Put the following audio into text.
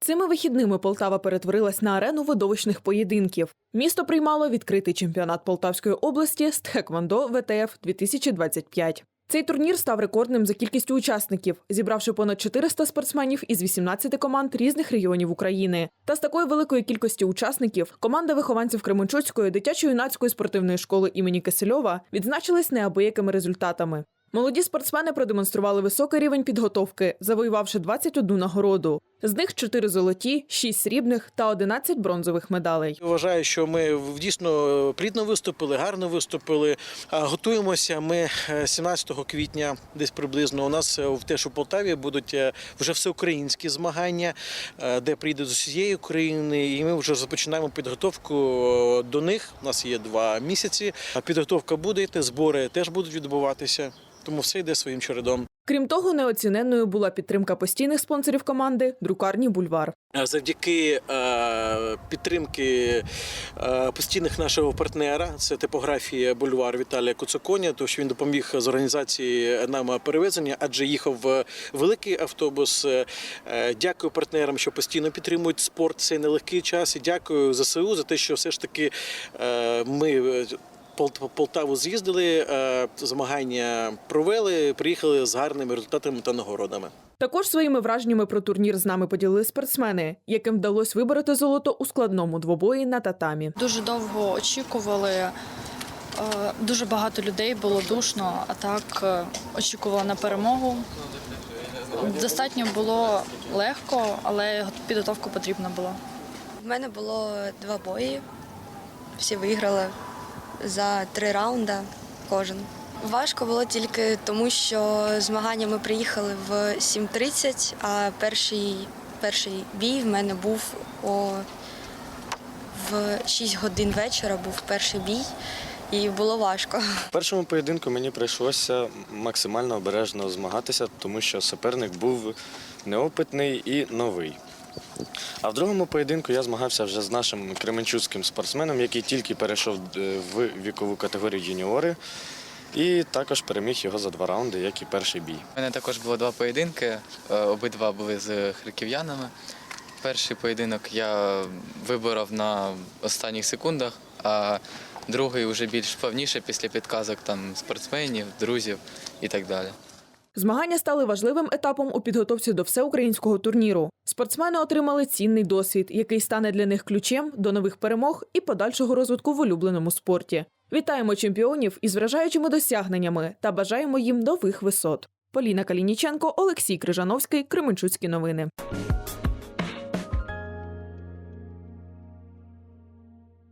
Цими вихідними Полтава перетворилась на арену видовищних поєдинків. Місто приймало відкритий чемпіонат Полтавської області з Тхеквондо ВТФ 2025. Цей турнір став рекордним за кількістю учасників, зібравши понад 400 спортсменів із 18 команд різних регіонів України. Та з такої великої кількості учасників команда вихованців Кременчуцької дитячо-юнацької спортивної школи імені Кисельова відзначились неабиякими результатами. Молоді спортсмени продемонстрували високий рівень підготовки, завоювавши 21 нагороду. З них 4 золоті, 6 срібних та 11 бронзових медалей. Вважаю, що ми дійсно плідно виступили, гарно виступили. Готуємося. Ми е, 17 квітня, десь приблизно, у нас е, в теж у Полтаві будуть е, вже всеукраїнські змагання, е, де прийдуть з усієї України, і ми вже започинаємо підготовку е, до них. У нас є два місяці. Підготовка буде збори теж будуть відбуватися. Тому все йде своїм чередом. Крім того, неоціненною була підтримка постійних спонсорів команди друкарні Бульвар. Е, Завдяки е, підтримки е, постійних нашого партнера, це типографія Бульвар Віталія Коцоконя, тому що він допоміг з організації нам перевезення, адже їхав великий автобус. Дякую партнерам, що постійно підтримують спорт. Цей нелегкий час. І дякую ЗСУ за те, що все ж таки ми. Полтаву з'їздили, е, змагання провели, приїхали з гарними результатами та нагородами. Також своїми враженнями про турнір з нами поділили спортсмени, яким вдалося вибороти золото у складному двобої на татамі. Дуже довго очікували. е, Дуже багато людей було душно, а так е, очікувала на перемогу. Достатньо було легко, але підготовка потрібна була. В мене було два бої. Всі виграли за три раунди кожен. Важко було тільки тому, що змагання ми приїхали в 7.30, а перший, перший бій в мене був о, в 6 годин вечора був перший бій, і було важко. В першому поєдинку мені прийшлося максимально обережно змагатися, тому що суперник був неопитний і новий. А в другому поєдинку я змагався вже з нашим кременчуцьким спортсменом, який тільки перейшов е, в вікову категорію юніори, і також переміг його за два раунди, як і перший бій. У мене також було два поєдинки. е, Обидва були з харків'янами. Перший поєдинок я виборов на останніх секундах, а другий вже більш плавніше після підказок там спортсменів, друзів і так далі. Змагання стали важливим етапом у підготовці до всеукраїнського турніру. Спортсмени отримали цінний досвід, який стане для них ключем до нових перемог і подальшого розвитку в улюбленому спорті. Вітаємо чемпіонів із вражаючими досягненнями та бажаємо їм нових висот. Поліна Калініченко, Олексій Крижановський, Кременчуцькі новини.